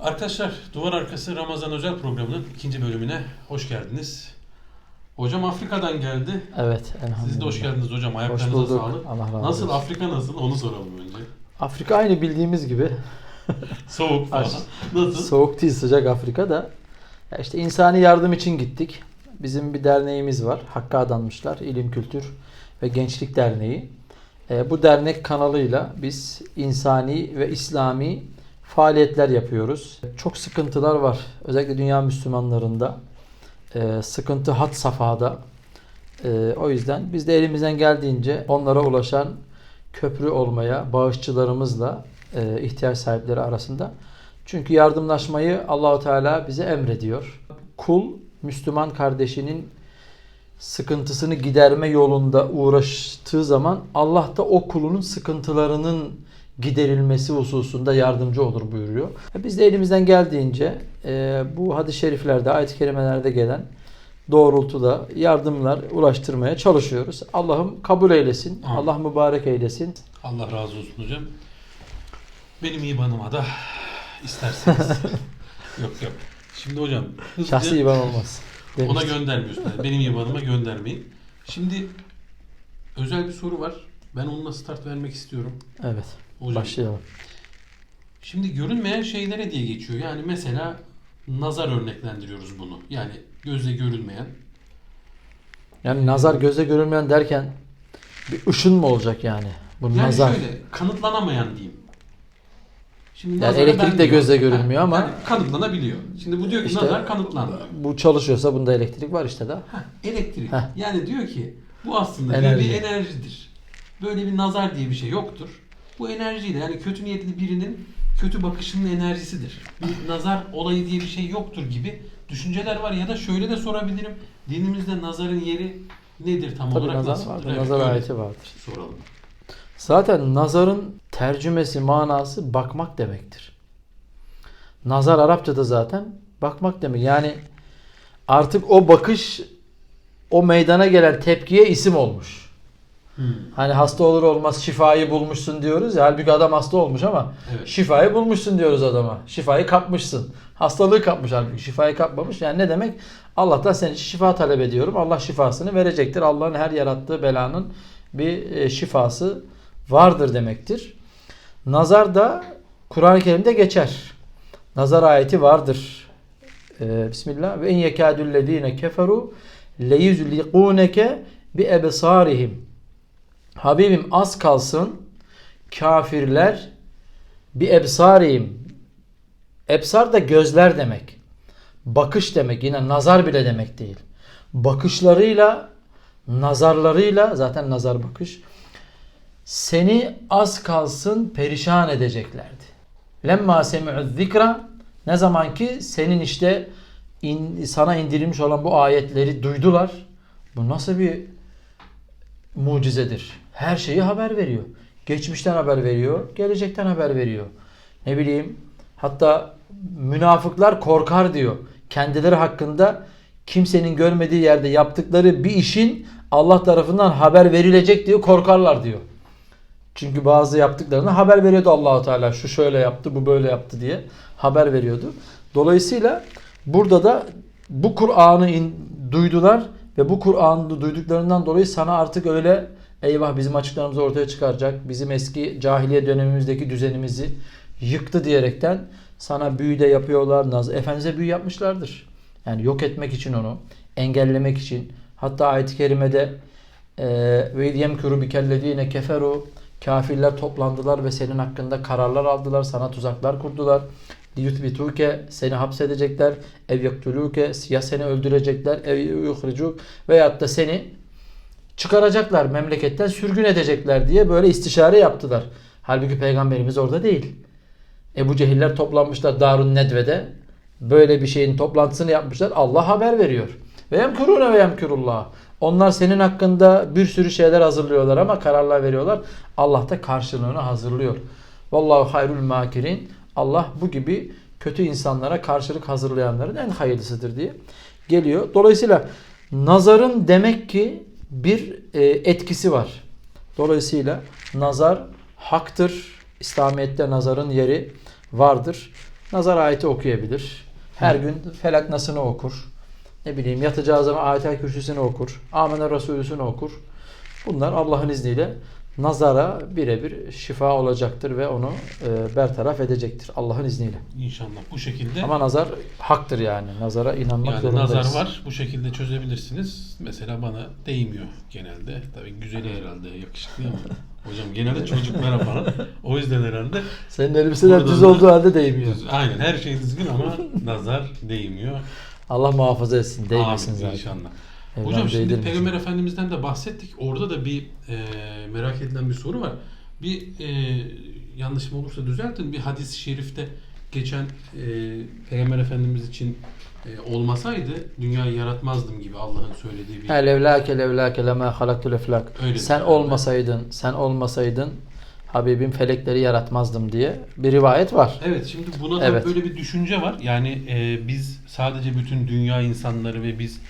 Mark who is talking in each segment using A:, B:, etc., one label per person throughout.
A: Arkadaşlar Duvar Arkası Ramazan Özel programının ikinci bölümüne hoş geldiniz. Hocam Afrika'dan geldi.
B: Evet elhamdülillah.
A: Siz de hoş geldiniz hocam.
B: Hoş
A: Ayaklarınıza
B: bulduk.
A: sağlık.
B: Allah razı
A: Nasıl. Afrika nasıl onu soralım önce.
B: Afrika aynı bildiğimiz gibi.
A: Soğuk falan. Nasıl?
B: Soğuk değil sıcak Afrika'da. Ya işte insani yardım için gittik. Bizim bir derneğimiz var. Hakk'a adanmışlar. İlim, Kültür ve Gençlik Derneği. E, bu dernek kanalıyla biz insani ve İslami faaliyetler yapıyoruz. Çok sıkıntılar var. Özellikle dünya Müslümanlarında. E, sıkıntı hat safhada. E, o yüzden biz de elimizden geldiğince onlara ulaşan köprü olmaya bağışçılarımızla e, ihtiyaç sahipleri arasında. Çünkü yardımlaşmayı Allahu Teala bize emrediyor. Kul Müslüman kardeşinin sıkıntısını giderme yolunda uğraştığı zaman Allah da o kulunun sıkıntılarının giderilmesi hususunda yardımcı olur buyuruyor. E, Biz de elimizden geldiğince e, bu hadis-i şeriflerde, ayet-i kerimelerde gelen doğrultuda yardımlar ulaştırmaya çalışıyoruz. Allah'ım kabul eylesin.
A: Amin.
B: Allah mübarek eylesin.
A: Allah razı olsun hocam. Benim ibanıma da isterseniz. yok yok. Şimdi hocam hızlıca
B: Şahsi iban olmaz.
A: ona
B: demiştik.
A: göndermiyorsunuz. Benim ibanıma göndermeyin. Şimdi özel bir soru var. Ben onunla start vermek istiyorum.
B: Evet.
A: Hocam,
B: Başlayalım.
A: Şimdi görünmeyen şeylere diye geçiyor. Yani mesela nazar örneklendiriyoruz bunu. Yani gözle görülmeyen.
B: Yani nazar göze görülmeyen derken bir ışın mı olacak yani? Bu
A: Yani
B: nazar.
A: şöyle kanıtlanamayan diyeyim. Şimdi
B: Yani elektrik de gözle görünmüyor ama-
A: yani kanıtlanabiliyor. Şimdi bu diyor ki
B: İşte
A: nazar kanıtlandı.
B: Bu çalışıyorsa bunda elektrik var işte.
A: Heh, elektrik.
B: Heh.
A: Yani diyor ki bu aslında
B: Enerji.
A: bir enerjidir. Böyle bir nazar diye bir şey yoktur. Bu enerjiyle yani kötü niyetli birinin kötü bakışının enerjisidir. Bir nazar olayı diye bir şey yoktur gibi düşünceler var ya da şöyle de sorabilirim. Dinimizde nazarın yeri nedir tam
B: Tabii
A: olarak
B: nazar
A: nasıldır?
B: vardır.
A: Evet,
B: nazar ayeti vardır.
A: Soralım.
B: Zaten nazarın tercümesi, manası bakmak demektir. Nazar Arapçada zaten bakmak demek. Yani artık o bakış o meydana gelen tepkiye isim olmuş.
A: Hmm.
B: Hani hasta olur olmaz şifayı bulmuşsun diyoruz ya. Halbuki adam hasta olmuş ama
A: Evet.
B: şifayı bulmuşsun diyoruz adama. Şifayı kapmışsın. Hastalığı kapmış halbuki şifayı kapmamış. Yani ne demek? Allah'tan senin için şifa talep ediyorum. Allah şifasını verecektir. Allah'ın her yarattığı belanın bir e, şifası vardır demektir. Nazar da Kur'an-ı Kerim'de geçer. Nazar ayeti vardır. Ee, Bismillah. Ve in yekâdüllezîne keferu leyuzliqûneke bi ebsârihim. Habibim az kalsın kafirler bir ebsariyim. Ebsar da gözler demek. Bakış demek. Yine nazar bile demek değil. Bakışlarıyla, nazarlarıyla zaten nazar bakış seni az kalsın perişan edeceklerdi. Lemma semi'u zikra ne zaman ki senin işte in- sana indirilmiş olan bu ayetleri duydular. Bu nasıl bir mucizedir. Her şeyi haber veriyor. Geçmişten haber veriyor, gelecekten haber veriyor. Ne bileyim hatta münafıklar korkar diyor. Kendileri hakkında kimsenin görmediği yerde yaptıkları bir işin Allah tarafından haber verilecek diye korkarlar diyor. Çünkü bazı yaptıklarını haber veriyordu Allahu Teala. Şu şöyle yaptı, bu böyle yaptı diye haber veriyordu. Dolayısıyla burada da bu Kur'an'ı duydular ve bu Kur'an'ı duyduklarından dolayı sana artık öyle eyvah bizim açıklarımızı ortaya çıkaracak, bizim eski cahiliye dönemimizdeki düzenimizi yıktı diyerekten sana büyü de yapıyorlar. Naz Efendimiz'e büyü yapmışlardır. Yani yok etmek için onu, engellemek için. Hatta ayet-i kerimede ve yemkuru bikellezine keferu kafirler toplandılar ve senin hakkında kararlar aldılar, sana tuzaklar kurdular. liyutbituke seni hapsedecekler, ev yaktuluke ya seni öldürecekler, ev yuhricuk veyahut da seni çıkaracaklar memleketten sürgün edecekler diye böyle istişare yaptılar. Halbuki peygamberimiz orada değil. Ebu Cehiller toplanmışlar Darun Nedve'de. Böyle bir şeyin toplantısını yapmışlar. Allah haber veriyor. Ve yemkurune ve yemkurullah. Onlar senin hakkında bir sürü şeyler hazırlıyorlar ama kararlar veriyorlar. Allah da karşılığını hazırlıyor. Vallahu hayrul makirin. Allah bu gibi kötü insanlara karşılık hazırlayanların en hayırlısıdır diye geliyor. Dolayısıyla nazarın demek ki bir e, etkisi var. Dolayısıyla nazar haktır. İslamiyet'te nazarın yeri vardır. nazar ayeti okuyabilir. Her
A: Hı.
B: gün felak nasını okur. Ne bileyim yatacağı zaman ayet kürsüsünü okur. Amener Resulüsünü okur. Bunlar Allah'ın izniyle nazara birebir şifa olacaktır ve onu e, bertaraf edecektir Allah'ın izniyle.
A: İnşallah bu şekilde
B: Ama nazar haktır yani. Nazara inanmak
A: yani
B: zorundayız.
A: nazar var. Bu şekilde çözebilirsiniz. Mesela bana değmiyor genelde. Tabii güzeli herhalde yakışıklı ama. Hocam genelde çocuklara falan. O yüzden herhalde
B: Senin elbiseler düz olduğu halde değmiyor.
A: düz- aynen her şey düzgün ama nazar değmiyor.
B: Allah muhafaza etsin. Değmesin
A: Amin,
B: zaten.
A: inşallah.
B: Evlen
A: Hocam şimdi
B: değdirmesin.
A: Peygamber Efendimiz'den de bahsettik. Orada da bir e, merak edilen bir soru var. Bir e, yanlışım olursa düzeltin. Bir hadis-i şerifte geçen e, Peygamber Efendimiz için e, olmasaydı dünyayı yaratmazdım gibi Allah'ın söylediği bir
B: Ha, levlake levlake lema halaktul.
A: Öyle
B: Sen
A: diyor.
B: olmasaydın, sen olmasaydın Habibim felekleri yaratmazdım diye bir rivayet var.
A: Evet şimdi buna da
B: Evet.
A: böyle bir düşünce var. Yani e, biz sadece bütün dünya insanları ve biz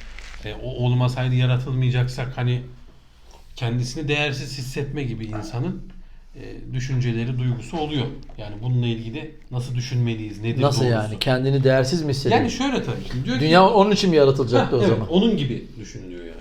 A: e, o olmasaydı yaratılmayacaksak hani kendisini değersiz hissetme gibi insanın e, düşünceleri, duygusu oluyor. Yani bununla ilgili nasıl düşünmeliyiz, nedir
B: Nasıl
A: doğrusu?
B: yani? Kendini değersiz mi hissediyor?
A: Yani şöyle tabii. Şimdi diyor ki,
B: Dünya onun için mi yaratılacaktı o
A: evet,
B: zaman?
A: onun gibi düşünülüyor yani.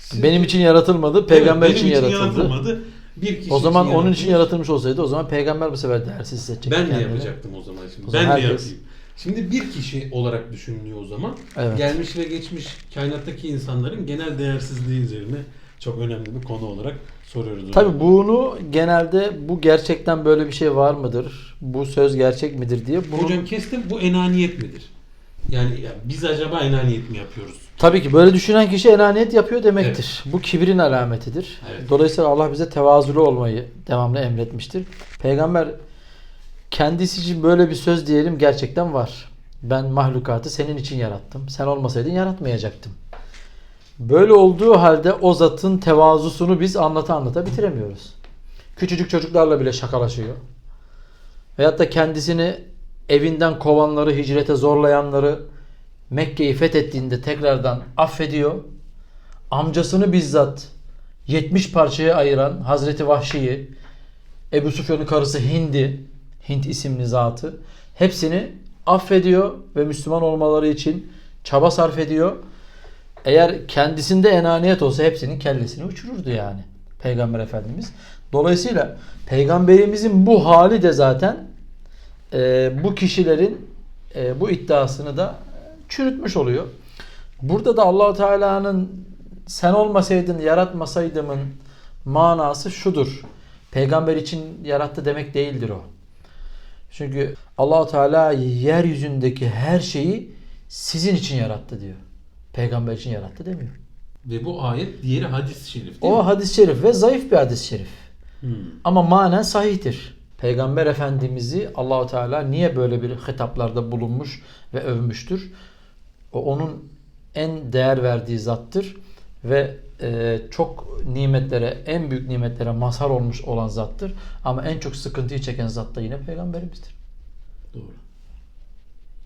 A: Siz-
B: Benim için yaratılmadı,
A: Evet,
B: peygamber
A: benim
B: için yaratıldı.
A: yaratılmadı. Bir kişi
B: O zaman onun
A: yaratılmış.
B: için yaratılmış olsaydı o zaman peygamber bu sefer değersiz hissedecek.
A: Ben de
B: kendini.
A: yapacaktım o zaman şimdi.
B: O
A: ben
B: zaman
A: de
B: herkes-
A: yapayım. Şimdi bir kişi olarak düşünülüyor o zaman.
B: Evet.
A: Gelmiş ve geçmiş kainattaki insanların genel değersizliği üzerine çok önemli bir konu olarak soruyoruz.
B: Tabi bunu genelde bu gerçekten böyle bir şey var mıdır? Bu söz gerçek midir diye bunu
A: Hocam kestim bu enaniyet midir? Yani ya biz acaba enaniyet mi yapıyoruz?
B: Tabii ki böyle düşünen kişi enaniyet yapıyor demektir. Bu kibrin alametidir.
A: Evet.
B: Dolayısıyla Allah bize tevazulu olmayı devamlı emretmiştir. Peygamber kendisi için böyle bir söz diyelim gerçekten var. Ben mahlukatı senin için yarattım. Sen olmasaydın yaratmayacaktım. Böyle olduğu halde o zatın tevazusunu biz anlata anlata bitiremiyoruz. Küçücük çocuklarla bile şakalaşıyor. Veyahut da kendisini evinden kovanları, hicrete zorlayanları Mekke'yi fethettiğinde tekrardan affediyor. Amcasını bizzat 70 parçaya ayıran Hazreti Vahşi'yi, Ebu Sufyan'ın karısı Hindi, Hint isimli zatı hepsini affediyor ve Müslüman olmaları için çaba sarf ediyor. Eğer kendisinde enaniyet olsa hepsinin kellesini uçururdu yani Peygamber Efendimiz. Dolayısıyla Peygamberimizin bu hali de zaten e, bu kişilerin e, bu iddiasını da çürütmüş oluyor. Burada da Allahu Teala'nın sen olmasaydın yaratmasaydımın manası şudur. Peygamber için yarattı demek değildir o. Çünkü Allahu Teala yeryüzündeki her şeyi sizin için yarattı diyor. Peygamber için yarattı demiyor.
A: Ve bu ayet diğeri hadis-i şerif değil
B: O
A: mi?
B: hadis-i şerif ve zayıf bir hadis-i şerif.
A: Hmm.
B: Ama manen sahihtir. Peygamber Efendimiz'i Allahu Teala niye böyle bir hitaplarda bulunmuş ve övmüştür? O onun en değer verdiği zattır ve e, çok nimetlere, en büyük nimetlere mazhar olmuş olan zattır. Ama en çok sıkıntıyı çeken zat da yine peygamberimizdir.
A: Doğru.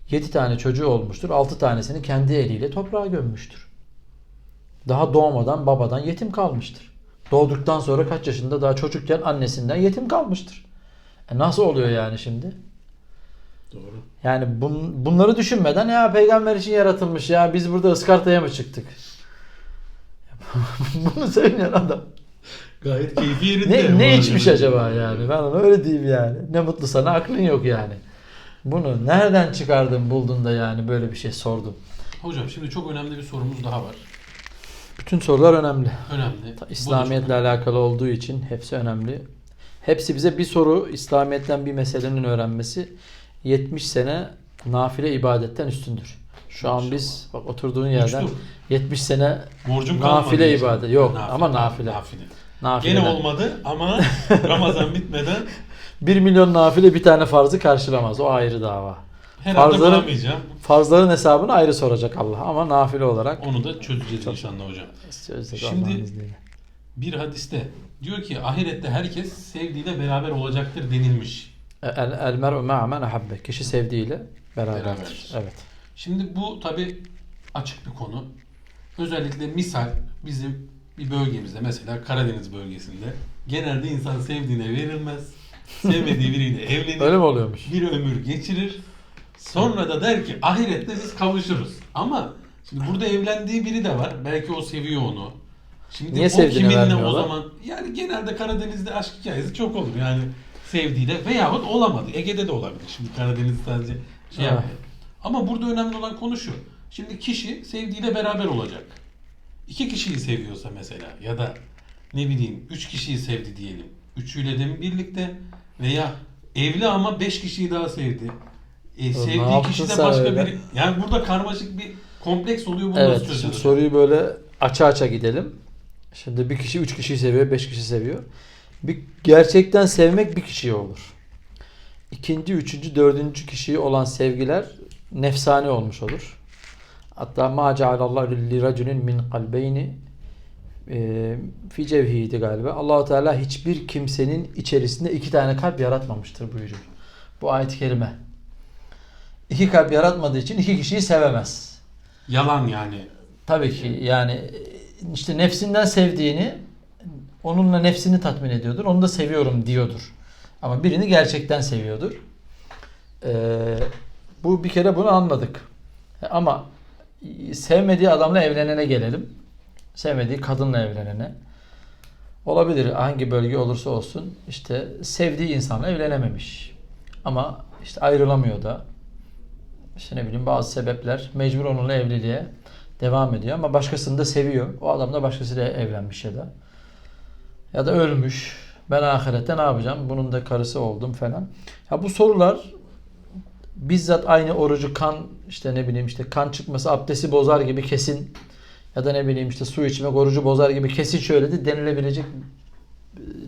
B: 7 tane çocuğu olmuştur. 6 tanesini kendi eliyle toprağa gömmüştür. Daha doğmadan babadan yetim kalmıştır. Doğduktan sonra kaç yaşında daha çocukken annesinden yetim kalmıştır. E nasıl oluyor yani şimdi?
A: Doğru.
B: Yani bun, bunları düşünmeden ya peygamber için yaratılmış ya biz burada ıskartaya mı çıktık? Bunu söyleyen adam.
A: Gayet keyfi yerinde.
B: Ne, ne içmiş acaba yani? Ben ona öyle diyeyim yani. Ne mutlu sana aklın yok yani. Bunu nereden çıkardın buldun da yani böyle bir şey sordun.
A: Hocam şimdi çok önemli bir sorumuz daha var.
B: Bütün sorular önemli.
A: Önemli.
B: İslamiyetle alakalı olduğu için hepsi önemli. Hepsi bize bir soru İslamiyet'ten bir meselenin öğrenmesi 70 sene nafile ibadetten üstündür. Şu an biz bak oturduğun yerden
A: Uçtu.
B: 70 sene
A: Borcum kalmadı.
B: Nafile
A: inşallah.
B: ibadet. Yok, ama nafile.
A: Nafile.
B: nafile.
A: Gene olmadı ama Ramazan bitmeden
B: 1 milyon nafile bir tane farzı karşılamaz. O ayrı dava.
A: herhalde
B: Farzların-
A: bulamayacağım.
B: Farzların hesabını ayrı soracak Allah ama nafile olarak
A: Onu da çözeceğiz inşallah hocam.
B: çözecek
A: Şimdi-
B: Allah'ın izniyle.
A: Bir hadiste diyor ki ahirette herkes sevdiğiyle beraber olacaktır denilmiş.
B: El, el mer'u ma'a men ahabbe. Kişi sevdiğiyle beraberdir.
A: Beraberdir.
B: Evet.
A: Şimdi bu tabi açık bir konu. Özellikle misal bizim bir bölgemizde mesela Karadeniz bölgesinde genelde insan sevdiğine verilmez. sevmediği biriyle evlenir.
B: Öyle mi oluyormuş?
A: bir ömür geçirir. Sonra da der ki ahirette biz kavuşuruz. Ama şimdi burada evlendiği biri de var. Belki o seviyor onu. Şimdi
B: Niye
A: o
B: sevdiğini
A: kiminle o
B: vermiyorlar?
A: zaman yani genelde Karadeniz'de aşk hikayesi çok olur. Yani sevdiğiyle veyahut olamadı. Ege'de de olabilir. Şimdi Karadeniz sadece şey
B: Ha.
A: yapmıyor. Ama burada önemli olan konu şu. Şimdi kişi sevdiğiyle beraber olacak. İki kişiyi seviyorsa mesela ya da ne bileyim üç kişiyi sevdi diyelim. Üçüyle de mi birlikte veya evli ama beş kişiyi daha sevdi. E, sevdiği kişi de başka
B: öyle?
A: biri. Yani burada karmaşık bir kompleks oluyor. Bunu
B: Evet.
A: nasıl
B: Şimdi soruyu böyle aça aça gidelim. Şimdi bir kişi üç kişiyi seviyor, beş kişi seviyor. Bir gerçekten sevmek bir kişiye olur. İkinci, üçüncü, dördüncü kişiyi olan sevgiler nefsani olmuş olur. Hatta ma cealallahu li raculin min kalbeyni e, fi cevhiydi galiba. Allahu Teala hiçbir kimsenin içerisinde iki tane kalp yaratmamıştır buyuruyor. Bu ayet-i kerime. İki kalp yaratmadığı için iki kişiyi sevemez.
A: Yalan yani.
B: Tabii ki yani işte nefsinden sevdiğini onunla nefsini tatmin ediyordur. Onu da seviyorum diyordur. Ama birini gerçekten seviyordur. Ee, bu bir kere bunu anladık. Ama sevmediği adamla evlenene gelelim. Sevmediği kadınla evlenene. Olabilir hangi bölge olursa olsun işte sevdiği insanla evlenememiş. Ama işte ayrılamıyor da. İşte ne bileyim bazı sebepler mecbur onunla evliliğe devam ediyor ama başkasını da seviyor. O adam da başkasıyla evlenmiş ya da. Ya da ölmüş. Ben ahirette ne yapacağım? Bunun da karısı oldum falan. Ya bu sorular bizzat aynı orucu kan işte ne bileyim işte kan çıkması abdesti bozar gibi kesin ya da ne bileyim işte su içmek orucu bozar gibi kesin şöyle de denilebilecek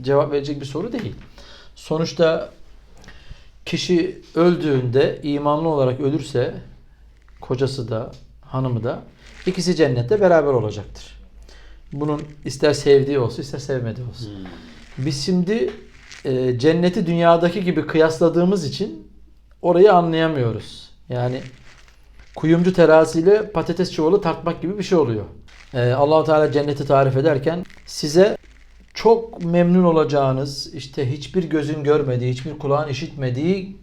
B: cevap verecek bir soru değil. Sonuçta kişi öldüğünde imanlı olarak ölürse kocası da hanımı da ikisi cennette beraber olacaktır. Bunun ister sevdiği olsun ister sevmediği olsun.
A: Hmm.
B: Biz şimdi e, cenneti dünyadaki gibi kıyasladığımız için orayı anlayamıyoruz. Yani kuyumcu terasiyle patates çuvalı tartmak gibi bir şey oluyor. E, Allahu Teala cenneti tarif ederken size çok memnun olacağınız, işte hiçbir gözün görmediği, hiçbir kulağın işitmediği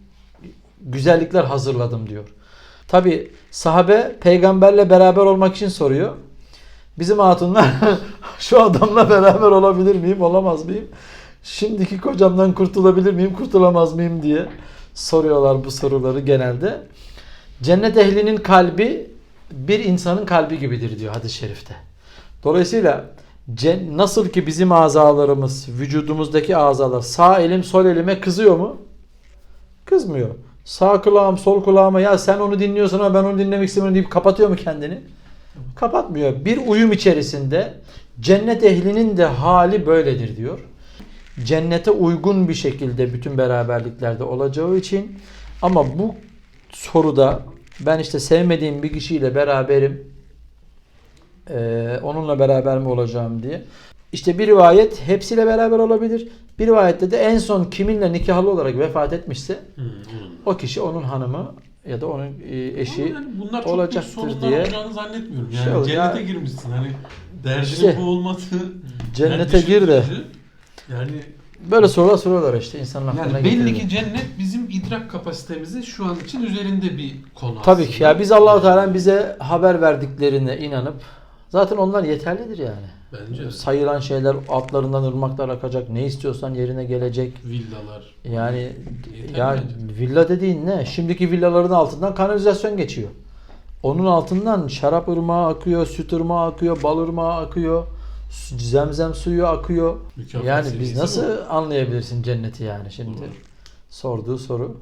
B: güzellikler hazırladım diyor. Tabi sahabe peygamberle beraber olmak için soruyor. Bizim hatunlar şu adamla beraber olabilir miyim, olamaz mıyım? Şimdiki kocamdan kurtulabilir miyim, kurtulamaz mıyım diye soruyorlar bu soruları genelde. Cennet ehlinin kalbi bir insanın kalbi gibidir diyor hadis-i şerifte. Dolayısıyla nasıl ki bizim azalarımız, vücudumuzdaki azalar sağ elim sol elime kızıyor mu? Kızmıyor. Sağ kulağım sol kulağıma ya sen onu dinliyorsun ama ben onu dinlemek istemiyorum deyip kapatıyor mu kendini? Kapatmıyor. Bir uyum içerisinde cennet ehlinin de hali böyledir diyor. Cennete uygun bir şekilde bütün beraberliklerde olacağı için ama bu soruda ben işte sevmediğim bir kişiyle beraberim ee, onunla beraber mi olacağım diye. İşte bir rivayet hepsiyle beraber olabilir. Bir rivayette de en son kiminle nikahlı olarak vefat etmişse
A: Hmm, onun.
B: o kişi onun hanımı ya da onun e, eşi
A: yani bunlar çok
B: olacaktır diye
A: olacağını zannetmiyorum. Yani
B: şey
A: cennete
B: ya.
A: girmişsin. Hani derdinin
B: İşte,
A: bu olması
B: cennete
A: yani
B: gir de.
A: Yani
B: böyle sorular soruyorlar işte insanın aklına
A: yani belli
B: getirmiyor.
A: ki cennet bizim idrak kapasitemizi şu an için üzerinde bir konu
B: Tabii ki ya biz Allahu Teala'nın bize haber verdiklerine inanıp zaten onlar yeterlidir yani.
A: Bence
B: Sayılan şeyler altlarından ırmaklar akacak. Ne istiyorsan yerine gelecek.
A: villalar.
B: Yani ya
A: bence.
B: villa dediğin ne? Şimdiki villaların altından kanalizasyon geçiyor. Onun altından şarap ırmağı akıyor, süt ırmağı akıyor, bal ırmağı akıyor, zemzem suyu akıyor.
A: Mükafat
B: yani biz nasıl
A: bu.
B: anlayabilirsin cenneti yani şimdi?
A: Doğru.
B: Sorduğu soru.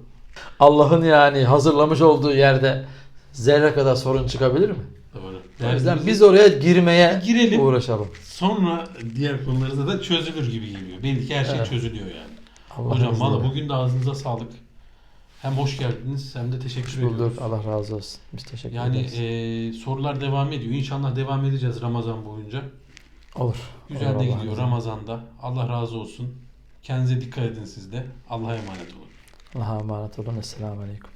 B: Allah'ın yani hazırlamış olduğu yerde zerre kadar sorun çıkabilir mi?
A: Doğru.
B: O yüzden biz oraya girmeye
A: Girelim.
B: uğraşalım. Sonra
A: diğer konularda da çözülür gibi geliyor. Belli ki her şey
B: Evet.
A: çözülüyor yani.
B: Allah
A: Hocam valla bugün de ağzınıza sağlık. Hem hoş geldiniz hem de teşekkür ediyoruz.
B: bulduk. Allah razı olsun. Biz teşekkür
A: Yani
B: ederiz.
A: e, sorular devam ediyor. İnşallah devam edeceğiz Ramazan boyunca.
B: Olur.
A: Güzel
B: Olur,
A: de gidiyor. Ramazan'da. Allah razı olsun. Kendinize dikkat edin siz de. Allah'a emanet olun.
B: Allah'a emanet olun. Esselamu Aleyküm.